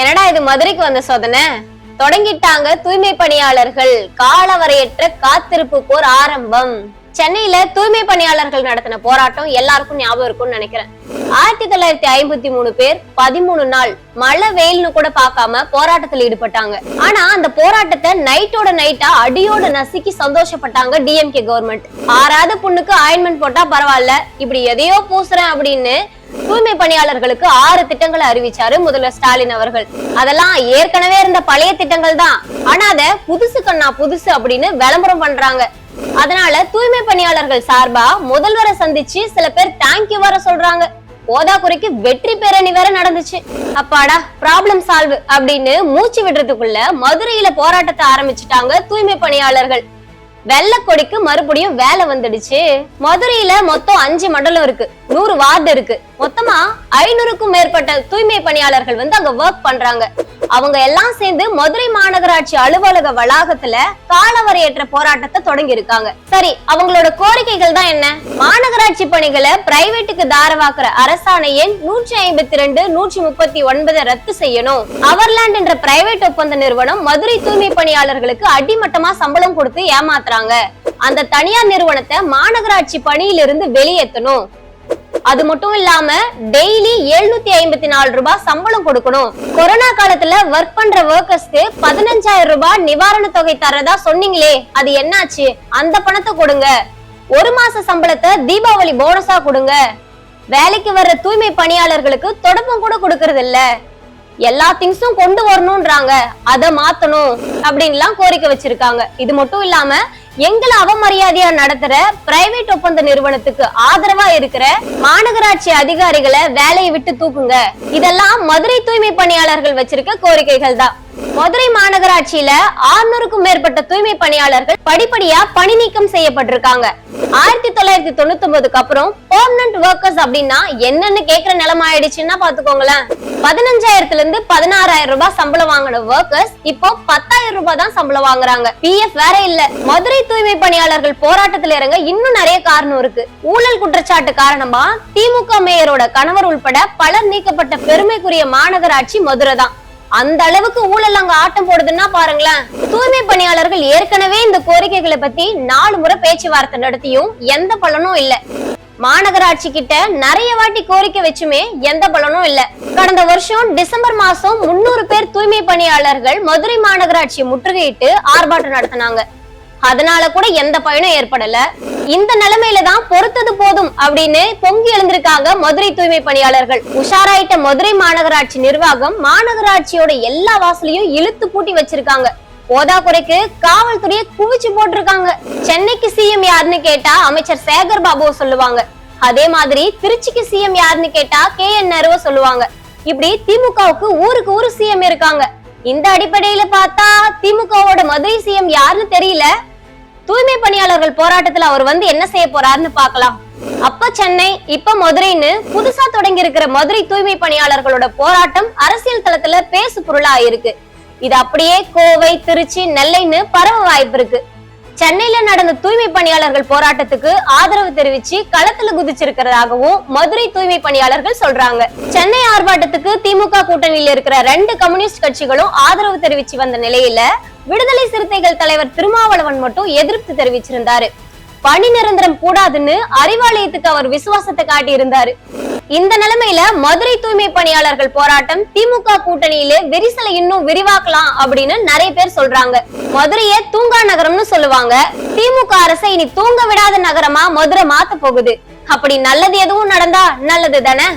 என்னடா இது மதுரைக்கு வந்த சோதனை? தொடங்கிட்டாங்க தூய்மை பணியாளர்கள். காலவரையற்ற காத்திருப்பு போர் ஆரம்பம். சென்னையில தூய்மை பணியாளர்கள் நடத்தின போராட்டம் எல்லாருக்கும் ஞாபகம் இருக்கும்னு நினைக்கிறேன். ஆயிரத்தி தொள்ளாயிரத்தி ஐம்பத்தி மூணு பேர் பதிமூணு நாள் மழை வெயில்னு கூட பார்க்காம போராட்டத்துல ஈடுபட்டாங்க. ஆனா அந்த போராட்டத்தை நைட்டோட நைட்டா அடியோட நசுக்கி சந்தோஷப்பட்டாங்க டிஎம்கே கவர்மெண்ட் ஆறாத புண்ணுக்கு ஆயின்மெண்ட் போட்டா பரவாயில்ல. இப்படி எதையோ பூசுறேன் அப்படின்னு தூய்மை பணியாளர்களுக்கு ஆறு திட்டங்களை அறிவிச்சாரு முதல்வர் ஸ்டாலின் அவர்கள். அதெல்லாம் ஏற்கனவே இருந்த பழைய திட்டங்கள் தான். ஆனா அத புதுசு கண்ணா புதுசு அப்படின்னு விளம்பரம் பண்றாங்க. அதனால தூய்மை பணியாளர்கள் சார்பா முதல்வரை சந்திச்சு சில பேர் தேங்க்யூ வர சொல்றாங்க. போதாக்குறைக்கு வெற்றி பேரணி வேற நடந்துச்சு. அப்பாடா ப்ராப்ளம் சால்வ் அப்படின்னு மூச்சு விடுறதுக்குள்ள மதுரையில போராட்டத்தை ஆரம்பிச்சுட்டாங்க தூய்மை பணியாளர்கள். வெள்ளக்கொடிக்கு மறுபடியும் வேலை வந்துடுச்சு. மதுரையில மொத்தம் அஞ்சு மண்டலம் இருக்கு. நூறு வார்டு இருக்கு. மொத்தமா ஐநூறுக்கும் மேற்பட்ட தூய்மை பணியாளர்கள் வந்து அங்க ஒர்க் பண்றாங்க. அவங்க எல்லாம் சேர்ந்து மதுரை மாநகராட்சி அலுவலக வளாகத்துல காலவரையற்ற போராட்டத்தை தொடங்கி இருக்காங்க சரி அவங்களோட கோரிக்கைகள் தான் என்ன? மாநகராட்சி பணிகளை பிரைவேட்டுக்கு தாரவாக்குற அரசாணை எண் நூற்றி ஐம்பத்தி ரெண்டு நூற்றி முப்பத்தி ஒன்பதை ரத்து செய்யணும். அவர்லாண்ட் என்ற பிரைவேட் ஒப்பந்த நிறுவனம் மதுரை தூய்மை பணியாளர்களுக்கு அடிமட்டமா சம்பளம் கொடுத்து ஏமாத்துறாங்க. அந்த தனியார் நிறுவனத்தை மாநகராட்சி பணியிலிருந்து வெளியேற்றணும் அது மட்டும் இல்லாம டெய்லி எழுநூத்தி ஐம்பத்தி நாலு ரூபாய் சம்பளம் கொடுக்கணும். கொரோனா காலத்துல ஒர்க் பண்ற ஒர்க்கர்ஸ்க்கு பதினஞ்சாயிரம் ரூபாய் நிவாரண தொகை தரதா சொன்னீங்களே அது என்னாச்சு? அந்த பணத்தை கொடுங்க. ஒரு மாச சம்பளத்தை தீபாவளி போனஸா கொடுங்க. வேலைக்கு வர்ற தூய்மை பணியாளர்களுக்கு தொடப்பம் கூட கொடுக்கறது இல்ல. எல்லா திங்ஸும் கொண்டு வரணும்ன்றாங்க. அத மாத்தணும் அப்படின்லாம் கோரிக்கை வச்சிருக்காங்க. இது மட்டும் இல்லாம எங்களை அவமரியாதையா நடத்துற பிரைவேட் ஒப்பந்த நிறுவனத்துக்கு ஆதரவா இருக்கிற மாநகராட்சி அதிகாரிகளை வேலையை விட்டு தூக்குங்க. இதெல்லாம் மதுரை தூய்மை பணியாளர்கள் வச்சிருக்க கோரிக்கைகள் தான். மதுரை மாநகராட்சியில ஆறுநூறுக்கும் மேற்பட்ட தூய்மை பணியாளர்கள் படிப்படியா பணி நீக்கம் செய்யப்பட்டிருக்காங்க. ஆயிரத்தி தொள்ளாயிரத்தி தொண்ணூத்தி ஒன்பதுக்கு அப்புறம் பெர்மனன்ட் ஒர்க்கர்ஸ் அப்படின்னா என்னன்னு கேக்குற நிலைமை ஆயிடுச்சுன்னா பாத்துக்கோங்களேன் பதினஞ்சாயிரத்துல இருந்து பதினாறாயிரம் ரூபாய் சம்பளம் வாங்கின ஒர்க்கர்ஸ் இப்போ பத்தாயிரம் ரூபாய் தான் சம்பளம் வாங்குறாங்க. பிஎஃப் வேற இல்ல. மதுரை தூய்மை பணியாளர்கள் போராட்டத்துல இறங்க இன்னும் நிறைய காரணம் இருக்கு. ஊழல் குற்றச்சாட்டு காரணமா திமுக மேயரோட கணவர் உள்பட பலர் நீக்கப்பட்ட பெருமைக்குரிய மாநகராட்சி மதுரை தான் அந்த அளவுக்கு ஊழல் அங்க ஆட்டம் போடுதுன்னா பாருங்களேன். தூய்மை பணியாளர்கள் ஏற்கனவே இந்த கோரிக்கைகளை பத்தி நாலு முறை பேச்சுவார்த்தை நடத்தியும் எந்த பலனும் இல்ல. மாநகராட்சி கிட்ட நிறைய வாட்டி கோரிக்கை வச்சுமே எந்த பலனும் இல்ல. கடந்த வருஷம் டிசம்பர் மாசம் முன்னூறு பேர் தூய்மை பணியாளர்கள் மதுரை மாநகராட்சி முற்றுகையிட்டு ஆர்ப்பாட்டம் நடத்தினாங்க. அதனால கூட எந்த பயனும் ஏற்படல. இந்த நிலைமையில தான் பொறுத்தது போதும் அப்படின்னு பொங்கி எழுந்திருக்காங்க மதுரை தூய்மை பணியாளர்கள். உஷாராயிட்ட மதுரை மாநகராட்சி நிர்வாகம் மாநகராட்சியோட எல்லா வாசலையும் இழுத்து பூட்டி வச்சிருக்காங்க. போதாக்குறைக்கு காவல்துறையை குவிச்சு போட்டிருக்காங்க. சென்னைக்கு சிஎம் யாருன்னு கேட்டா அமைச்சர் சேகர் பாபுவ சொல்லுவாங்க. அதே மாதிரி திருச்சிக்கு சிஎம் யாருன்னு கேட்டா கே என் நேருவ சொல்லுவாங்க. இப்படி திமுகவுக்கு ஊருக்கு ஊரு சிஎம் இருக்காங்க. இந்த அடிப்படையில பார்த்தா திமுகவோட மதுரை சிஎம் யாருன்னு தெரியல. தூய்மை பணியாளர்கள் போராட்டத்துல அவர் வந்து என்ன செய்ய போறாருன்னு பாக்கலாம் அப்ப சென்னை இப்ப மதுரைன்னு புதுசா தொடங்கி இருக்கிற மதுரை தூய்மை பணியாளர்களோட போராட்டம் அரசியல் தளத்துல பேசு பொருளா இருக்கு. இது அப்படியே கோவை திருச்சி நெல்லைன்னு பரவ வாய்ப்பு இருக்கு. சென்னையில நடந்த தூய்மை பணியாளர்கள் போராட்டத்துக்கு ஆதரவு தெரிவிச்சு களத்துல குதிச்சிருக்கிறதாகவும் மதுரை தூய்மை பணியாளர்கள் சொல்றாங்க. சென்னை ஆர்ப்பாட்டத்துக்கு திமுக கூட்டணியில் இருக்கிற ரெண்டு கம்யூனிஸ்ட் கட்சிகளும் ஆதரவு தெரிவிச்சு வந்த நிலையில விடுதலை சிறுத்தைகள் தலைவர் திருமாவளவன் மட்டும் எதிர்ப்பு தெரிவிச்சிருந்தாரு. பணி நிரந்தரம் கூடாதுன்னு அறிவாலயத்துக்கு அவர் விசுவாசத்தை காட்டி இருந்தாரு இந்த நிலைமையில மதுரை தூய்மை பணியாளர்கள் போராட்டம் திமுக கூட்டணியில விரிசலை இன்னும் விரிவாக்கலாம் அப்படின்னு நிறைய பேர் சொல்றாங்க. மதுரைய தூங்கா நகரம்னு சொல்லுவாங்க. திமுக அரசை இனி தூங்க விடாத நகரமா மதுரை மாத்த போகுது. அப்படி நல்லது எதுவும் நடந்தா நல்லது தானே?